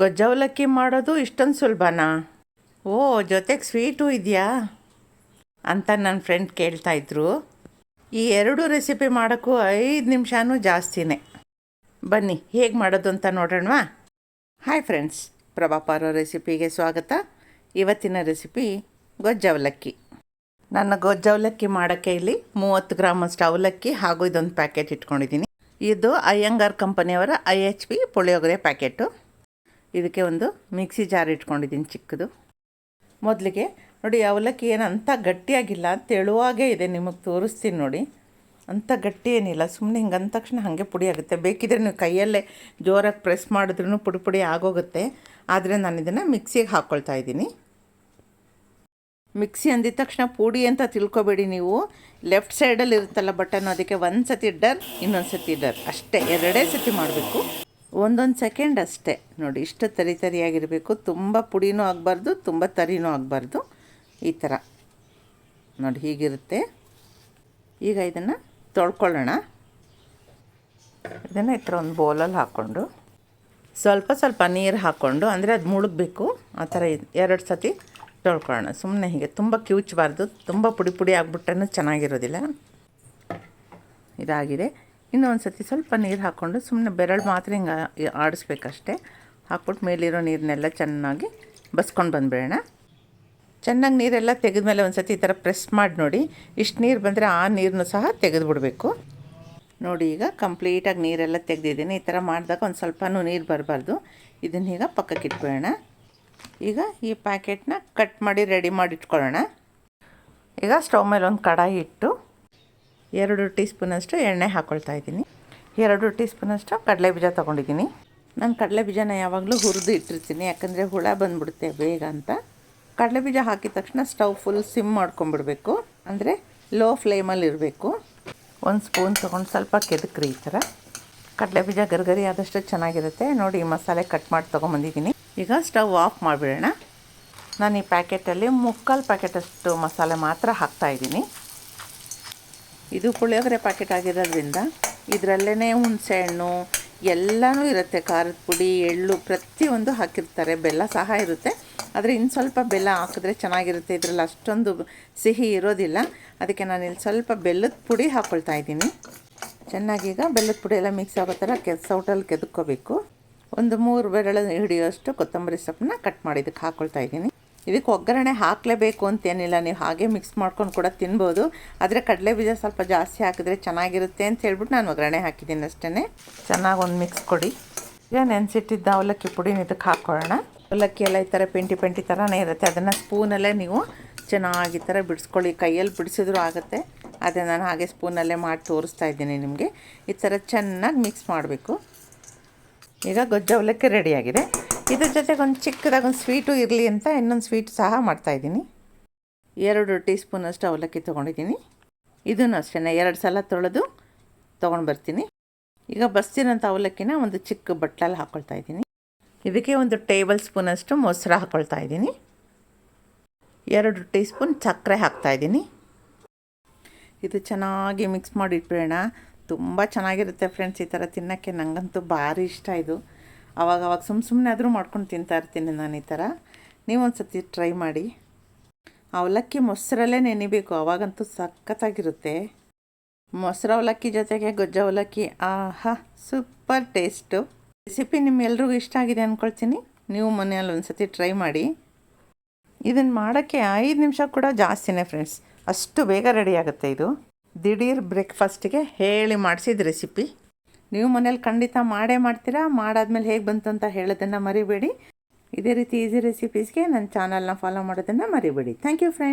ಗೊಜ್ಜವಲಕ್ಕಿ ಮಾಡೋದು ಇಷ್ಟೊಂದು ಸುಲಭನಾ? ಓ, ಜೊತೆಗೆ ಸ್ವೀಟು ಇದೆಯಾ? ಅಂತ ನನ್ನ ಫ್ರೆಂಡ್ ಕೇಳ್ತಾಯಿದ್ರು ಈ ಎರಡು ರೆಸಿಪಿ ಮಾಡೋಕ್ಕೂ ಐದು ನಿಮಿಷನೂ ಜಾಸ್ತಿನೇ. ಬನ್ನಿ, ಹೇಗೆ ಮಾಡೋದು ಅಂತ ನೋಡೋಣವಾ? ಹಾಯ್ ಫ್ರೆಂಡ್ಸ್ ಪ್ರಭಾಪಾರೋ ರೆಸಿಪಿಗೆ ಸ್ವಾಗತ. ಇವತ್ತಿನ ರೆಸಿಪಿ ಗೊಜ್ಜವಲಕ್ಕಿ. ನನ್ನ ಗೊಜ್ಜವಲಕ್ಕಿ ಮಾಡೋಕ್ಕೆ ಇಲ್ಲಿ ಮೂವತ್ತು ಗ್ರಾಮಷ್ಟು ಅವಲಕ್ಕಿ ಹಾಗೂ ಇದೊಂದು ಪ್ಯಾಕೆಟ್ ಇಟ್ಕೊಂಡಿದ್ದೀನಿ. ಇದು ಅಯ್ಯಂಗಾರ್ ಕಂಪನಿಯವರ I H P puliyogare packet. ಇದಕ್ಕೆ ಒಂದು ಮಿಕ್ಸಿ ಜಾರ್ ಇಟ್ಕೊಂಡಿದ್ದೀನಿ ಚಿಕ್ಕದು. ಮೊದಲಿಗೆ ನೋಡಿ ಅವಲಕ್ಕಿ ಏನು ಅಂಥ ಗಟ್ಟಿಯಾಗಿಲ್ಲ ತೆಳುವಾಗೇ ಇದೆ, ನಿಮಗೆ ತೋರಿಸ್ತೀನಿ ನೋಡಿ. ಅಂಥ ಗಟ್ಟಿ ಏನಿಲ್ಲ ಸುಮ್ಮನೆ ಹಿಂಗೆ ಅಂದ ತಕ್ಷಣ ಹಾಗೆ ಪುಡಿ ಆಗುತ್ತೆ. ಬೇಕಿದ್ರೆ ನೀವು ಕೈಯಲ್ಲೇ ಜೋರಾಗಿ ಪ್ರೆಸ್ ಮಾಡಿದ್ರೂ ಪುಡಿ ಪುಡಿ ಆಗೋಗುತ್ತೆ. ಆದರೆ ನಾನು ಇದನ್ನು ಮಿಕ್ಸಿಗೆ ಹಾಕ್ಕೊಳ್ತಾ ಇದ್ದೀನಿ. ಮಿಕ್ಸಿ ಅಂದಿದ ತಕ್ಷಣ ಪುಡಿ ಅಂತ ತಿಳ್ಕೊಬೇಡಿ ನೀವು. ಲೆಫ್ಟ್ ಸೈಡಲ್ಲಿ ಇರುತ್ತಲ್ಲ ಬಟನ್, ಅದಕ್ಕೆ ಒಂದು ಸತಿ ಡರ್ ಇನ್ನೊಂದು ಸತಿ ಡರ್ ಅಷ್ಟೇ, ಎರಡೇ ಸತಿ ಮಾಡಬೇಕು. ಒಂದೊಂದು ಸೆಕೆಂಡ್ ಅಷ್ಟೇ. ನೋಡಿ, ಇಷ್ಟು ತರಿ ತರಿಯಾಗಿರಬೇಕು. ತುಂಬ ಪುಡಿನೂ ಆಗಬಾರ್ದು, ತುಂಬ ತರಿನೂ ಆಗಬಾರ್ದು. ಈ ಥರ ನೋಡಿ, ಹೀಗಿರುತ್ತೆ. ಈಗ ಇದನ್ನು ತೊಳ್ಕೊಳ್ಳೋಣ. ಇದನ್ನು ಈ ಥರ ಒಂದು ಬೌಲಲ್ಲಿ ಹಾಕ್ಕೊಂಡು, ಸ್ವಲ್ಪ ಸ್ವಲ್ಪ ನೀರು ಹಾಕ್ಕೊಂಡು, ಅಂದರೆ ಅದು ಮುಳುಗಬೇಕು. ಆ ಥರ ಎರಡು ಸತಿ ತೊಳ್ಕೊಳ್ಳೋಣ. ಸುಮ್ಮನೆ ಹೀಗೆ, ತುಂಬ ಕಿವುಚಬಾರ್ದು, ತುಂಬ ಪುಡಿ ಪುಡಿ ಆಗಿಬಿಟ್ರೂ ಚೆನ್ನಾಗಿರೋದಿಲ್ಲ. ಇದಾಗಿದೆ. ಇನ್ನೂ ಒಂದು ಸತಿ ಸ್ವಲ್ಪ ನೀರು ಹಾಕ್ಕೊಂಡು ಸುಮ್ಮನೆ ಬೆರಳು ಮಾತ್ರ ಹಿಂಗೆ ಆಡಿಸ್ಬೇಕಷ್ಟೇ. ಹಾಕ್ಬಿಟ್ಟು ಮೇಲಿರೋ ನೀರನ್ನೆಲ್ಲ ಚೆನ್ನಾಗಿ ಬಸ್ಕೊಂಡು ಬಂದುಬಿಡೋಣ. ಚೆನ್ನಾಗಿ ನೀರೆಲ್ಲ ತೆಗೆದ್ಮೇಲೆ ಒಂದು ಸತಿ ಈ ಥರ ಪ್ರೆಸ್ ಮಾಡಿ ನೋಡಿ. ಇಷ್ಟು ನೀರು ಬಂದರೆ ಆ ನೀರನ್ನು ಸಹ ತೆಗೆದುಬಿಡಬೇಕು. ನೋಡಿ ಈಗ ಕಂಪ್ಲೀಟಾಗಿ ನೀರೆಲ್ಲ ತೆಗೆದಿದ್ದೀನಿ. ಈ ಥರ ಮಾಡಿದಾಗ ಒಂದು ಸ್ವಲ್ಪನೂ ನೀರು ಬರಬಾರ್ದು. ಇದನ್ನ ಈಗ ಪಕ್ಕಕ್ಕೆ ಈಗ ಈ ಪ್ಯಾಕೆಟ್ನ ಕಟ್ ಮಾಡಿ ರೆಡಿ ಮಾಡಿ ಇಟ್ಕೊಳ್ಳೋಣ. ಈಗ ಸ್ಟವ್ ಮೇಲೆ ಒಂದು ಕಡಾಯಿ ಇಟ್ಟು ಎರಡು ಟೀ ಸ್ಪೂನಷ್ಟು ಎಣ್ಣೆ ಹಾಕ್ಕೊಳ್ತಾ ಇದ್ದೀನಿ. ಎರಡು ಟೀ ಸ್ಪೂನಷ್ಟು ಕಡಲೆ ಬೀಜ ತೊಗೊಂಡಿದ್ದೀನಿ. ನಾನು ಕಡಲೆ ಬೀಜನ ಯಾವಾಗಲೂ ಹುರಿದು ಇಟ್ಟಿರ್ತೀನಿ, ಯಾಕಂದರೆ ಹುಳ ಬಂದುಬಿಡುತ್ತೆ ಬೇಗ ಅಂತ. ಕಡಲೆ ಬೀಜ ಹಾಕಿದ ತಕ್ಷಣ ಸ್ಟವ್ ಫುಲ್ ಸಿಮ್ ಮಾಡ್ಕೊಂಬಿಡಬೇಕು ಅಂದರೆ ಲೋ ಫ್ಲೇಮಲ್ಲಿ ಇರಬೇಕು. ಒಂದು ಸ್ಪೂನ್ ತೊಗೊಂಡು ಸ್ವಲ್ಪ ಕೆದಕ್ರಿ ಈ ಥರ. ಕಡಲೆ ಬೀಜ ಗರ್ಗರಿ ಆದಷ್ಟು ಚೆನ್ನಾಗಿರುತ್ತೆ. ನೋಡಿ ಮಸಾಲೆ ಕಟ್ ಮಾಡಿ ತೊಗೊಂಬಂದಿದ್ದೀನಿ ಈಗ ಸ್ಟವ್ ಆಫ್ ಮಾಡಿಬಿಡೋಣ. ನಾನು ಈ ಪ್ಯಾಕೆಟಲ್ಲಿ ಮುಕ್ಕಾಲು ಪ್ಯಾಕೆಟಷ್ಟು ಮಸಾಲೆ ಮಾತ್ರ ಹಾಕ್ತಾಯಿದ್ದೀನಿ ಇದು ಪುಳಿಯೋಗರೆ ಪ್ಯಾಕೆಟ್ ಆಗಿರೋದ್ರಿಂದ ಇದರಲ್ಲೇ ಹುಣಸೆ ಹಣ್ಣು ಎಲ್ಲನೂ ಇರುತ್ತೆ, ಖಾರದ ಪುಡಿ, ಎಳ್ಳು ಪ್ರತಿಯೊಂದು ಹಾಕಿರ್ತಾರೆ. ಬೆಲ್ಲ ಸಹ ಇರುತ್ತೆ. ಆದರೆ ಇನ್ನು ಸ್ವಲ್ಪ ಬೆಲ್ಲ ಹಾಕಿದ್ರೆ ಚೆನ್ನಾಗಿರುತ್ತೆ. ಇದರಲ್ಲಿ ಅಷ್ಟೊಂದು ಸಿಹಿ ಇರೋದಿಲ್ಲ. ಅದಕ್ಕೆ ನಾನು ಇಲ್ಲಿ ಸ್ವಲ್ಪ ಬೆಲ್ಲದ ಪುಡಿ ಹಾಕ್ಕೊಳ್ತಾ ಇದ್ದೀನಿ. ಚೆನ್ನಾಗಿ ಈಗ ಬೆಲ್ಲದ ಪುಡಿ ಎಲ್ಲ ಮಿಕ್ಸ್ ಆಗೋ ಥರ ಕೆ ಸೌಟಲ್ಲಿ ಕೆದಕ್ಕೋಬೇಕು ಒಂದು ಮೂರು ಬೆರಳು ಹಿಡಿಯೋಷ್ಟು ಕೊತ್ತಂಬರಿ ಸೊಪ್ಪನ್ನ ಕಟ್ ಮಾಡಿ ಇದಕ್ಕೆ ಹಾಕ್ಕೊಳ್ತಾ ಇದ್ದೀನಿ. ಇದಕ್ಕೆ ಒಗ್ಗರಣೆ ಹಾಕಲೇಬೇಕು ಅಂತೇನಿಲ್ಲ. ನೀವು ಹಾಗೆ ಮಿಕ್ಸ್ ಮಾಡ್ಕೊಂಡು ಕೂಡ ತಿನ್ಬೋದು. ಆದರೆ ಕಡಲೆ ಬೀಜ ಸ್ವಲ್ಪ ಜಾಸ್ತಿ ಹಾಕಿದ್ರೆ ಚೆನ್ನಾಗಿರುತ್ತೆ ಅಂತ ಹೇಳ್ಬಿಟ್ಟು ನಾನು ಒಗ್ಗರಣೆ ಹಾಕಿದ್ದೀನಿ ಅಷ್ಟೇ ಚೆನ್ನಾಗಿ ಒಂದು ಮಿಕ್ಸ್ ಕೊಡಿ. ಈಗ ನೆನೆಸಿಟ್ಟಿದ್ದ ಅವಲಕ್ಕಿ ಪುಡಿನ ಇದಕ್ಕೆ ಹಾಕೊಳ್ಳೋಣ. ಅವಲಕ್ಕಿ ಎಲ್ಲ ಈ ಥರ ಪೆಂಟಿ ಪೆಂಟಿ ಥರನೇ ಇರುತ್ತೆ. ಅದನ್ನು ಸ್ಪೂನಲ್ಲೇ ನೀವು ಚೆನ್ನಾಗಿ ಥರ ಬಿಡಿಸ್ಕೊಳ್ಳಿ. ಕೈಯಲ್ಲಿ ಬಿಡಿಸಿದ್ರೂ ಆಗುತ್ತೆ. ಅದೇ ನಾನು ಹಾಗೆ ಸ್ಪೂನಲ್ಲೇ ಮಾಡಿ ತೋರಿಸ್ತಾ ಇದ್ದೀನಿ ನಿಮಗೆ. ಈ ಥರ ಚೆನ್ನಾಗಿ ಮಿಕ್ಸ್ ಮಾಡಬೇಕು. ಈಗ ಗೊಜ್ಜ ಅವಲಕ್ಕಿ ರೆಡಿಯಾಗಿದೆ ಇದ್ರ ಜೊತೆಗೆ ಒಂದು ಚಿಕ್ಕದಾಗಿ ಒಂದು ಸ್ವೀಟು ಇರಲಿ ಅಂತ ಇನ್ನೊಂದು ಸ್ವೀಟ್ ಸಹ ಮಾಡ್ತಾಯಿದ್ದೀನಿ ಎರಡು ಟೀ ಸ್ಪೂನಷ್ಟು ಅವಲಕ್ಕಿ ತೊಗೊಂಡಿದ್ದೀನಿ. ಇದನ್ನು ಅಷ್ಟೇ ಎರಡು ಸಲ ತೊಳೆದು ತೊಗೊಂಡು ಬರ್ತೀನಿ. ಈಗ ಬಸ್ತಿರೋಂಥ ಅವಲಕ್ಕಿನ ಒಂದು ಚಿಕ್ಕ ಬಟ್ಲಲ್ಲಿ ಹಾಕ್ಕೊಳ್ತಾ ಇದ್ದೀನಿ. ಇದಕ್ಕೆ ಒಂದು ಟೇಬಲ್ ಸ್ಪೂನಷ್ಟು ಮೊಸರು ಹಾಕ್ಕೊಳ್ತಾ ಇದ್ದೀನಿ. ಎರಡು ಟೀ ಸ್ಪೂನ್ ಸಕ್ಕರೆ ಹಾಕ್ತಾಯಿದ್ದೀನಿ ಇದು ಚೆನ್ನಾಗಿ ಮಿಕ್ಸ್ ಮಾಡಿ ಇಟ್ಬಿಡೋಣ ತುಂಬ ಚೆನ್ನಾಗಿರುತ್ತೆ ಫ್ರೆಂಡ್ಸ್ ಈ ಥರ ತಿನ್ನೋಕ್ಕೆ. ನನಗಂತೂ ಭಾರಿ ಇಷ್ಟ ಇದು. ಅವಾಗ ಅವಾಗ ಸುಮ್ಮ ಸುಮ್ಮನೆ ಆದರೂ ಮಾಡ್ಕೊಂಡು ತಿಂತಾ ಇರ್ತೀನಿ ನಾನು ಈ ಥರ. ನೀವೊಂದು ಸತಿ ಟ್ರೈ ಮಾಡಿ. ಅವಲಕ್ಕಿ ಮೊಸರಲ್ಲೇ ನೆನಿಬೇಕು, ಅವಾಗಂತೂ ಸಖತ್ತಾಗಿರುತ್ತೆ. ಮೊಸರು ಅವಲಕ್ಕಿ ಜೊತೆಗೆ ಗೊಜ್ಜ ಅವಲಕ್ಕಿ, ಆಹಾ ಸೂಪರ್ ಟೇಸ್ಟು ರೆಸಿಪಿ ನಿಮ್ಮೆಲ್ರಿಗೂ ಇಷ್ಟ ಆಗಿದೆ ಅಂದ್ಕೊಳ್ತೀನಿ ನೀವು ಮನೆಯಲ್ಲಿ ಒಂದು ಸತಿ ಟ್ರೈ ಮಾಡಿ. ಇದನ್ನು ಮಾಡೋಕ್ಕೆ ಐದು ನಿಮಿಷ ಕೂಡ ಜಾಸ್ತಿನೇ ಫ್ರೆಂಡ್ಸ್ ಅಷ್ಟು ಬೇಗ ರೆಡಿ ಆಗುತ್ತೆ ಇದು. ದಿಢೀರ್ ಬ್ರೇಕ್ಫಾಸ್ಟಿಗೆ ಹೇಳಿ ಮಾಡಿಸಿದ ರೆಸಿಪಿ ನೀವು ಮನೇಲಿ ಖಂಡಿತ ಮಾಡೇ ಮಾಡ್ತೀರಾ? ಮಾಡಾದ್ಮೇಲೆ ಹೇಗೆ ಬಂತು ಅಂತ ಹೇಳೋದನ್ನು ಮರಿಬೇಡಿ. ಇದೇ ರೀತಿ ಈಸಿ ರೆಸಿಪೀಸ್ಗೆ ನನ್ನ ಚಾನಲ್ನ ಫಾಲೋ ಮಾಡೋದನ್ನು ಮರಿಬೇಡಿ. Thank you friends